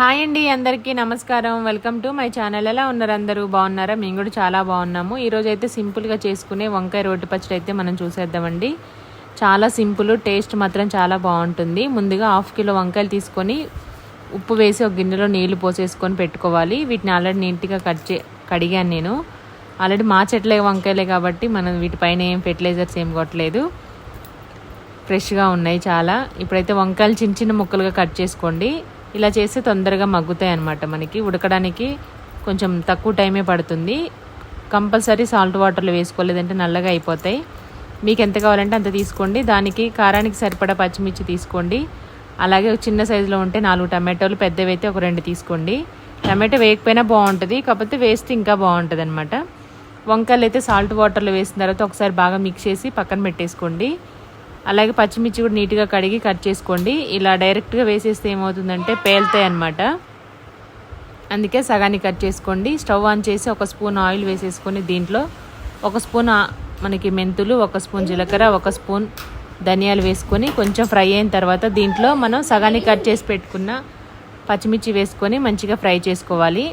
Hi అండి అందరికీ నమస్కారం. Welcome to my channel. ఎలా ఉన్నారు అందరూ? బాగున్నారా? మేము కూడా చాలా బాగున్నాము. ఈరోజు అయితే సింపుల్గా చేసుకునే వంకాయ రోటి పచ్చడి అయితే మనం చూసేద్దామండి. చాలా సింపుల్ టేస్ట్ మాత్రం చాలా బాగుంటుంది. ముందుగా హాఫ్ కిలో వంకాయలు తీసుకొని ఉప్పు వేసి ఒక గిన్నెలో నీళ్ళు పోసేసుకొని పెట్టుకోవాలి. వీటిని ఆల్రెడీ నీట్గా కట్ చే కడిగాను నేను. ఆల్రెడీ మా చెట్లే వంకాయలే కాబట్టి మనం వీటిపైన ఏం ఫెర్టిలైజర్స్ ఏం కొట్టలేదు. ఫ్రెష్గా ఉన్నాయి చాలా. ఇప్పుడైతే వంకాయలు చిన్న చిన్న ముక్కలుగా కట్ చేసుకోండి. ఇలా చేస్తే తొందరగా మగ్గుతాయి అన్నమాట మనకి. ఉడకడానికి కొంచెం తక్కువ టైమే పడుతుంది. కంపల్సరీ సాల్ట్ వాటర్లో వేసుకోలేదంటే నల్లగా అయిపోతాయి. మీకు ఎంత కావాలంటే అంత తీసుకోండి. దానికి కారానికి సరిపడా పచ్చిమిర్చి తీసుకోండి. అలాగే చిన్న సైజులో ఉంటే నాలుగు టమాటోలు పెద్దవి అయితే ఒక రెండు తీసుకోండి. టమాటో వేయకపోయినా బాగుంటుంది కాకపోతే వేస్తే ఇంకా బాగుంటుంది అనమాట వంకాయలు అయితే సాల్ట్ వాటర్లో వేసిన తర్వాత ఒకసారి బాగా మిక్స్ చేసి పక్కన పెట్టేసుకోండి. అలాగే పచ్చిమిర్చి కూడా నీట్గా కడిగి కట్ చేసుకోండి. ఇలా డైరెక్ట్గా వేసేస్తే ఏమవుతుందంటే పేలుతాయి అనమాట అందుకే సగాన్ని కట్ చేసుకోండి. స్టవ్ ఆన్ చేసి ఒక స్పూన్ ఆయిల్ వేసేసుకొని దీంట్లో ఒక స్పూన్ మనకి మెంతులు ఒక స్పూన్ జీలకర్ర ఒక స్పూన్ ధనియాలు వేసుకొని కొంచెం ఫ్రై అయిన తర్వాత దీంట్లో మనం సగాన్ని కట్ చేసి పెట్టుకున్న పచ్చిమిర్చి వేసుకొని మంచిగా ఫ్రై చేసుకోవాలి.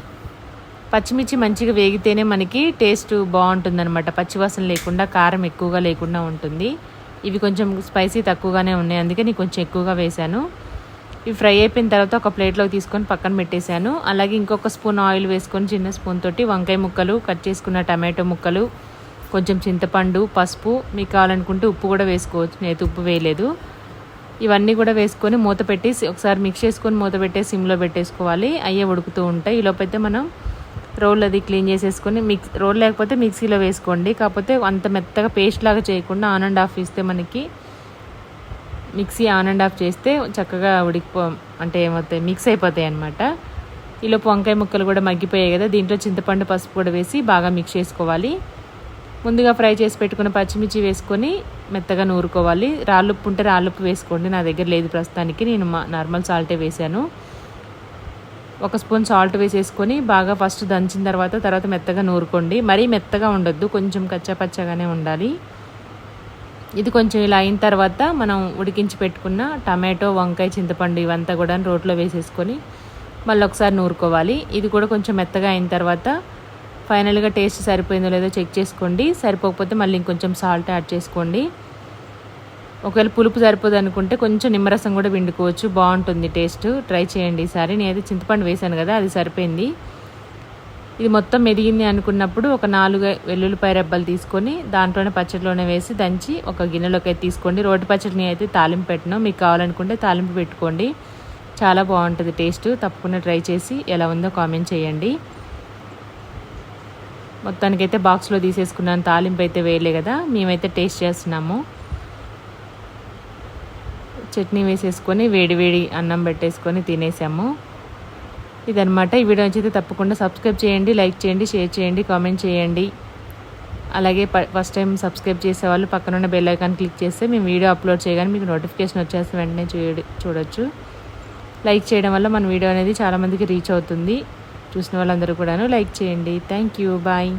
పచ్చిమిర్చి మంచిగా వేగితేనే మనకి టేస్ట్ బాగుంటుందన్నమాట. పచ్చివాసన లేకుండా కారం ఎక్కువగా లేకుండా ఉంటుంది. ఇవి కొంచెం స్పైసీ తక్కువగానే ఉన్నాయి. అందుకే నేను కొంచెం ఎక్కువగా వేశాను. ఇవి ఫ్రై అయిపోయిన తర్వాత ఒక ప్లేట్లోకి తీసుకొని పక్కన పెట్టేశాను. అలాగే ఇంకొక స్పూన్ ఆయిల్ వేసుకొని చిన్న స్పూన్ తోటి వంకాయ ముక్కలు కట్ చేసుకున్న టమాటో ముక్కలు కొంచెం చింతపండు పసుపు మీకు కావాలనుకుంటే ఉప్పు కూడా వేసుకోవచ్చు. నేనైతే ఉప్పు వేయలేదు. ఇవన్నీ కూడా వేసుకొని మూత పెట్టి ఒకసారి మిక్స్ చేసుకొని మూత పెట్టే సిమ్లో పెట్టేసుకోవాలి. అయ్యే ఉడుకుతూ ఉంటాయి. ఈలోపైతే మనం రోల్ అది క్లీన్ చేసేసుకొని మిక్స్ రోల్ లేకపోతే మిక్సీలో వేసుకోండి. కాకపోతే అంత మెత్తగా పేస్ట్ లాగా చేయకుండా ఆన్ అండ్ ఆఫ్ ఇస్తే మనకి మిక్సీ ఆన్ అండ్ ఆఫ్ చేస్తే చక్కగా ఉడికిపో అంటే ఏమవుతాయి మిక్స్ అయిపోతాయి అనమాట ఈలోపు వంకాయ ముక్కలు కూడా మగ్గిపోయాయి కదా దీంట్లో చింతపండు పసుపు కూడా వేసి బాగా మిక్స్ చేసుకోవాలి. ముందుగా ఫ్రై చేసి పెట్టుకున్న పచ్చిమిర్చి వేసుకొని మెత్తగా నూరుకోవాలి. రాళ్ళుప్పు ఉంటే రాళ్ళుప్పు వేసుకోండి నా దగ్గర లేదు ప్రస్తుతానికి నేను నార్మల్ సాల్టే వేసాను ఒక స్పూన్ సాల్ట్ వేసేసుకొని బాగా ఫస్ట్ దంచిన తర్వాత తర్వాత మెత్తగా నూరుకోండి. మరీ మెత్తగా ఉండొద్దు కొంచెం కచ్చాపచ్చగానే ఉండాలి. ఇది కొంచెం ఇలా అయిన తర్వాత మనం ఉడికించి పెట్టుకున్న టమాటో వంకాయ చింతపండు ఇవంతా కూడా రోట్లో వేసేసుకొని మళ్ళీ ఒకసారి నూరుకోవాలి. ఇది కూడా కొంచెం మెత్తగా అయిన తర్వాత ఫైనల్గా టేస్ట్ సరిపోయిందో లేదో చెక్ చేసుకోండి. సరిపోకపోతే మళ్ళీ ఇంకొంచెం సాల్ట్ యాడ్ చేసుకోండి. ఒకవేళ పులుపు సరిపోదు అనుకుంటే కొంచెం నిమ్మరసం కూడా పిండుకోవచ్చు. బాగుంటుంది టేస్ట్. ట్రై చేయండి ఈసారి. నేనైతే చింతపండు వేశాను కదా అది సరిపోయింది. ఇది మొత్తం మెదిగింది అనుకున్నప్పుడు ఒక నాలుగు వెల్లుల్లిపాయ రెబ్బలు తీసుకొని దాంట్లోనే పచ్చడిలోనే వేసి దంచి ఒక గిన్నెలోకి అయితే తీసుకోండి. రోటి పచ్చడిని అయితే తాలింపు పెట్టను. మీకు కావాలనుకుంటే తాలింపు పెట్టుకోండి. చాలా బాగుంటుంది టేస్ట్. తప్పకుండా ట్రై చేసి ఎలా ఉందో కామెంట్ చేయండి. మొత్తానికైతే బాక్స్లో తీసేసుకున్నాను. తాలింపు అయితే వేయలే కదా మేమైతే టేస్ట్ చేస్తున్నాము. చట్నీ వేసేసుకొని వేడి వేడి అన్నం పెట్టేసుకొని తినేసాము. ఇదనమాట ఈ వీడియో నచ్చితే తప్పకుండా సబ్స్క్రైబ్ చేయండి లైక్ చేయండి షేర్ చేయండి కామెంట్ చేయండి. అలాగే ఫస్ట్ టైం సబ్స్క్రైబ్ చేసే వాళ్ళు పక్కనున్న బెల్ ఐకాన్ క్లిక్ చేస్తే మేము వీడియో అప్లోడ్ చేయగానే మీకు నోటిఫికేషన్ వచ్చేస్తే వెంటనే చూడొచ్చు. లైక్ చేయడం వల్ల మన వీడియో అనేది చాలామందికి రీచ్ అవుతుంది. చూసిన వాళ్ళందరూ కూడాను లైక్ చేయండి. Thank you. బాయ్.